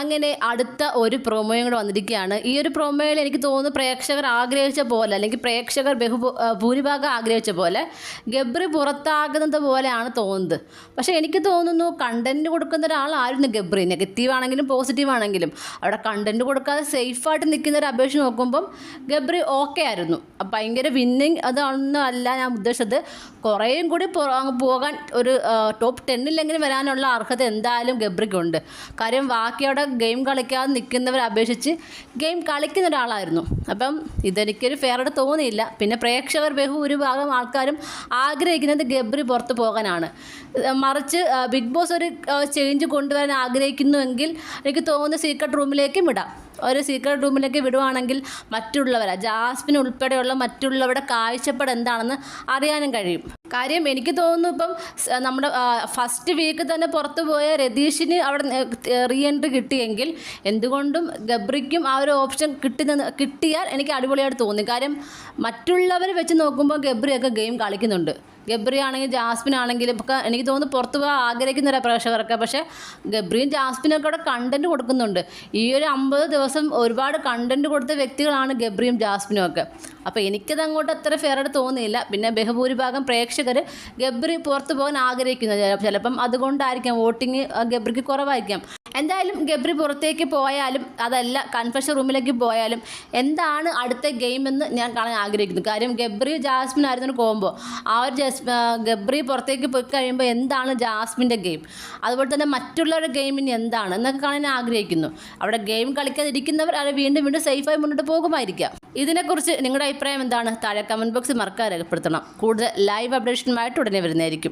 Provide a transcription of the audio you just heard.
അങ്ങനെ അടുത്ത ഒരു പ്രൊമോയും കൂടെ വന്നിരിക്കുകയാണ്. ഈ ഒരു പ്രൊമോയിൽ എനിക്ക് തോന്നുന്നു പ്രേക്ഷകർ ആഗ്രഹിച്ച പോലെ അല്ലെങ്കിൽ പ്രേക്ഷകർ ബഹു ഭൂരിഭാഗം ആഗ്രഹിച്ച പോലെ ഗബ്രി പുറത്താകുന്നത് പോലെയാണ് തോന്നുന്നത്. പക്ഷേ എനിക്ക് തോന്നുന്നു കണ്ടന്റ് കൊടുക്കുന്ന ഒരാളായിരുന്നു ഗബ്രി. നെഗറ്റീവ് ആണെങ്കിലും പോസിറ്റീവ് ആണെങ്കിലും. അവിടെ കണ്ടന്റ് കൊടുക്കാതെ സേഫായിട്ട് നിൽക്കുന്ന ഒരു അപേക്ഷ നോക്കുമ്പം ഗബ്രി ഓക്കെ ആയിരുന്നു. ഭയങ്കര വിന്നിങ് അതൊന്നും അല്ല ഞാൻ ഉദ്ദേശിച്ചത്. കുറേയും കൂടി പോകാൻ ഒരു ടോപ്പ് ടെന്നിലെങ്കിലും വരാനുള്ള അർഹത എന്തായാലും ഗബ്രിക്കുണ്ട്. കാര്യം ബാക്കി അവിടെ ഗെയിം കളിക്കാതെ നിൽക്കുന്നവരെ അപേക്ഷിച്ച് ഗെയിം കളിക്കുന്ന ഒരാളായിരുന്നു. അപ്പം ഇതെനിക്കൊരു ഫെയറായിട്ട് തോന്നിയില്ല. പിന്നെ പ്രേക്ഷകർ ബഹുഭൂരിഭാഗം ആൾക്കാരും ആഗ്രഹിക്കുന്നത് ഗബ്രി പുറത്ത് പോകാനാണ്. മറിച്ച് ബിഗ് ബോസ് ഒരു ചേഞ്ച് കൊണ്ടുവരാൻ ആഗ്രഹിക്കുന്നുവെങ്കിൽ എനിക്ക് തോന്നുന്ന സീക്രട്ട് റൂമിലേക്കും വിടാം. ഒരു സീക്രട്ട് റൂമിലേക്ക് വിടുവാണെങ്കിൽ മറ്റുള്ളവരെ ജാസ്മിൻ ഉൾപ്പെടെയുള്ള മറ്റുള്ളവരുടെ കാഴ്ചപ്പാട് എന്താണെന്ന് അറിയാനും കഴിയും. കാര്യം എനിക്ക് തോന്നുന്നു ഇപ്പം നമ്മുടെ ഫസ്റ്റ് വീക്ക് തന്നെ പുറത്തു പോയ രതീഷിന് അവിടെ റീ എൻട്രി കിട്ടിയെങ്കിൽ എന്തുകൊണ്ടും ഗബ്രിക്കും ആ ഒരു ഓപ്ഷൻ കിട്ടുന്ന കിട്ടിയാൽ എനിക്ക് അടിപൊളിയായിട്ട് തോന്നി. കാര്യം മറ്റുള്ളവർ വെച്ച് നോക്കുമ്പോൾ ഗബ്രിയൊക്കെ ഗെയിം കളിക്കുന്നുണ്ട്. ഗബ്രി ആണെങ്കിൽ ജാസ്മിൻ ആണെങ്കിലും ഒക്കെ എനിക്ക് തോന്നുന്നു പുറത്ത് പോകാൻ ആഗ്രഹിക്കുന്ന പ്രേക്ഷകർക്ക് പക്ഷേ ഗബ്രിയും ജാസ്മിനും ഒക്കെ അവിടെ കണ്ടന്റ് കൊടുക്കുന്നുണ്ട്. ഈ ഒരു അമ്പത് ദിവസം ഒരുപാട് കണ്ടന്റ് കൊടുത്ത വ്യക്തികളാണ് ഗബ്രിയും ജാസ്മിനും ഒക്കെ. അപ്പോൾ എനിക്കത് അങ്ങോട്ട് അത്ര ഫെയറായിട്ട് തോന്നിയില്ല പിന്നെ ബഹുഭൂരിഭാഗം പ്രേക്ഷകർ ഗബ്രി പുറത്ത് പോകാൻ ആഗ്രഹിക്കുന്നത് ചിലപ്പം അതുകൊണ്ടായിരിക്കാം വോട്ടിങ് ഗബ്രിക്ക് കുറവായിരിക്കാം. എന്തായാലും ഗബ്രി പുറത്തേക്ക് പോയാലും അതല്ല കൺഫെഷൻ റൂമിലേക്ക് പോയാലും എന്താണ് അടുത്ത ഗെയിം എന്ന് ഞാൻ കാണാൻ ആഗ്രഹിക്കുന്നു. കാര്യം ഗബ്രി ജാസ്മിൻ ആയിരുന്നു കോമ്പോ ആ ഒരു ഗബ്രി പുറത്തേക്ക് പോയി കഴിയുമ്പോൾ എന്താണ് ജാസ്മിന്റെ ഗെയിം? അതുപോലെ തന്നെ മറ്റുള്ളവരുടെ ഗെയിമിന് എന്താണ് എന്നൊക്കെ കാണാൻ ആഗ്രഹിക്കുന്നു. അവിടെ ഗെയിം കളിക്കാതിരിക്കുന്നവർ അത് വീണ്ടും വീണ്ടും സേഫായി മുന്നോട്ട് പോകുമായിരിക്കാം. ഇതിനെക്കുറിച്ച് നിങ്ങളുടെ അഭിപ്രായം എന്താണ്? താഴെ കമന്റ് ബോക്സിൽ മറക്കാതെ രേഖപ്പെടുത്തണം. കൂടുതൽ ലൈവ് അപ്ഡേഷനുമായിട്ട് ഉടനെ വരുന്നതായിരിക്കും.